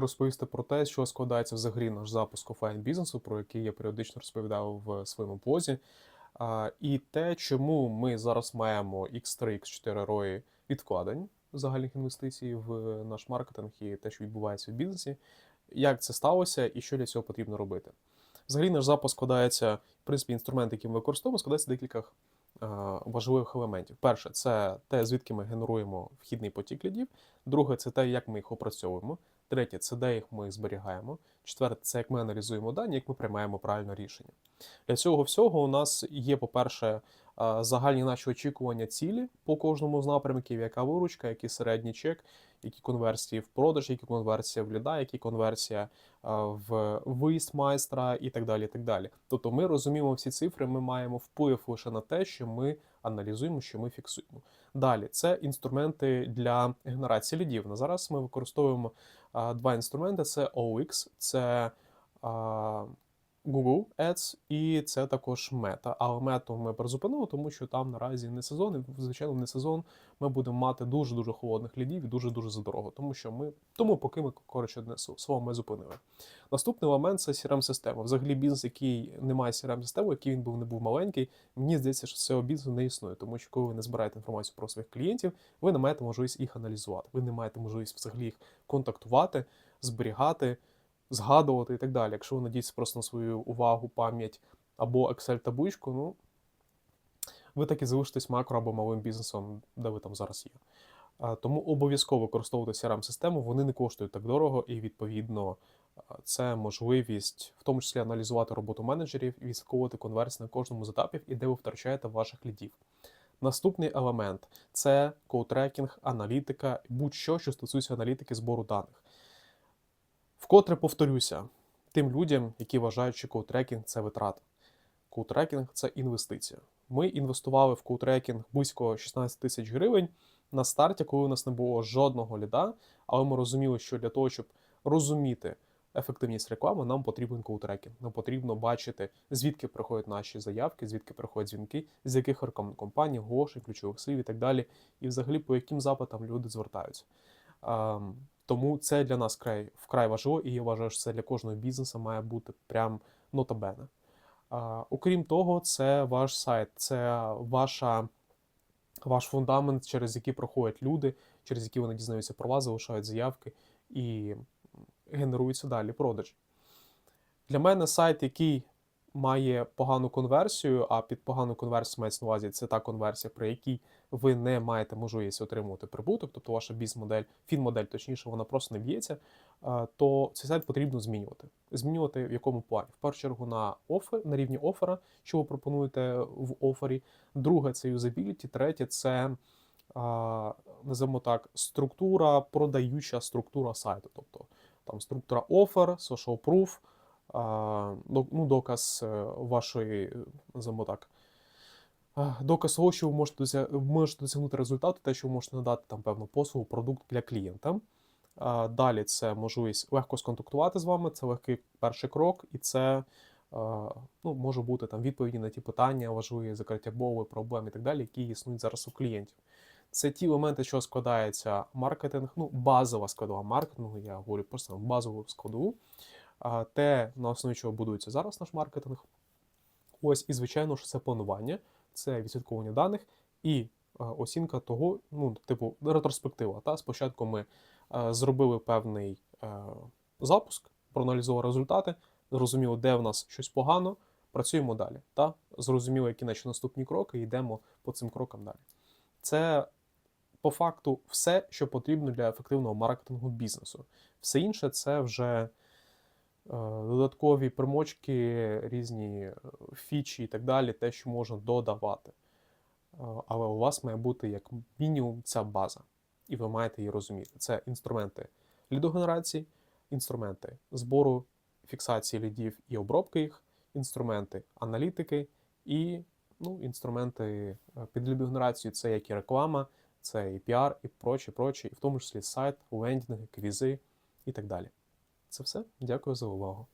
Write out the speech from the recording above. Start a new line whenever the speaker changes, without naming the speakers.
розповісти про те, що складається взагалі наш запуск офлайн бізнесу, про який я періодично розповідав в своєму блозі. І те, чому ми зараз маємо X3, X4 рої відкладень загальних інвестицій в наш маркетинг і те, що відбувається в бізнесі, як це сталося і що для цього потрібно робити. Взагалі, наш запуск складається, в принципі, інструмент, який ми використовуємо, складається декілька важливих елементів. Перше, це те, звідки ми генеруємо вхідний потік лідів. Друге, це те, як ми їх опрацьовуємо. Третє це де їх ми зберігаємо. Четверте, це як ми аналізуємо дані, як ми приймаємо правильне рішення. Для цього всього у нас є, по-перше, загальні наші очікування цілі по кожному з напрямків, яка виручка, який середній чек, які конверсії в продаж, які конверсія в ліда, які конверсія в виїзд майстра і так далі. і так далі. Тобто ми розуміємо всі цифри, ми маємо вплив лише на те, що ми аналізуємо, що ми фіксуємо. Далі це інструменти для генерації лідів. На зараз ми використовуємо два інструменти: це OX, це Google Ads, і це також мета. Але мету ми призупинили, тому що там наразі не сезон, і звичайно, не сезон ми будемо мати дуже дуже холодних лідів і дуже дуже задорого. Тому що ми тому, поки ми коротше одне слово ми зупинили. Наступний елемент це crm система Взагалі, бізнес, який не має crm системи який він був не був маленький. Мені здається, що цього бізнесу не існує, тому що коли ви не збираєте інформацію про своїх клієнтів, ви не маєте можливість їх аналізувати. Ви не маєте можливість взагалі їх контактувати, зберігати згадувати і так далі. Якщо ви надієтеся просто на свою увагу, пам'ять або Excel-табличку, ну ви так і залишитесь макро або малим бізнесом, де ви там зараз є. Тому обов'язково використовувати CRM-систему, вони не коштують так дорого, і відповідно це можливість, в тому числі аналізувати роботу менеджерів і відслідковувати конверсії на кожному з етапів і де ви втрачаєте ваших лідів. Наступний елемент це коутрекінг, аналітика, будь-що, що стосується аналітики збору даних. Вкотре повторюся тим людям, які вважають, що коутрекінг це витрата. Коутрекінг це інвестиція. Ми інвестували в коутрекінг близько 16 тисяч гривень на старті, коли у нас не було жодного ліда, але ми розуміли, що для того, щоб розуміти ефективність реклами, нам потрібен коутрекінг. Нам потрібно бачити, звідки приходять наші заявки, звідки приходять дзвінки, з яких рекламних компаній, грошей, ключових слів і так далі, і взагалі по яким запитам люди звертаються. Тому це для нас вкрай, вкрай важливо, і я вважаю, що це для кожного бізнесу має бути прям нотабене. Окрім того, це ваш сайт, це ваша, ваш фундамент, через який проходять люди, через які вони дізнаються про вас, залишають заявки і генеруються далі продажі. Для мене сайт, який має погану конверсію, а під погану конверсію мається на увазі це та конверсія, при якій ви не маєте можливість отримувати прибуток, тобто ваша бізнес-модель, фін-модель, точніше, вона просто не б'ється, то цей сайт потрібно змінювати. Змінювати в якому плані? В першу чергу на офер, на рівні оффера, що ви пропонуєте в офері. Друге це юзабіліті, третє це. Називаємо так, структура, продаюча структура сайту. Тобто там структура offer, social proof, ну, доказ е, вашої, називаємо так, доказ того, що ви можете можете досягнути результату, те, що ви можете надати там певну послугу, продукт для клієнта. Далі це можливість легко сконтактувати з вами, це легкий перший крок, і це ну, може бути там відповіді на ті питання, важливі закриття боли, проблем і так далі, які існують зараз у клієнтів. Це ті елементи, що складається маркетинг, ну, базова складова маркетингу, я говорю просто базову складову, те, на основі чого будується зараз наш маркетинг. Ось, і, звичайно, що це планування, це відслідковування даних і оцінка того, ну, типу, ретроспектива. Та? Спочатку ми зробили певний запуск, проаналізували результати, зрозуміло, де в нас щось погано, працюємо далі. Та? Зрозуміло, які наші наступні кроки, і йдемо по цим крокам далі. Це по факту все, що потрібно для ефективного маркетингу бізнесу. Все інше це вже додаткові примочки, різні е, фічі і так далі, те, що можна додавати. Е, але у вас має бути як мінімум ця база, і ви маєте її розуміти. Це інструменти лідогенерації, інструменти збору, фіксації лідів і обробки їх, інструменти аналітики і ну, інструменти під лідогенерацію це як і реклама це і піар, і прочі, прочі, і в тому числі сайт, лендінги, квізи і так далі. Це все. Дякую за увагу.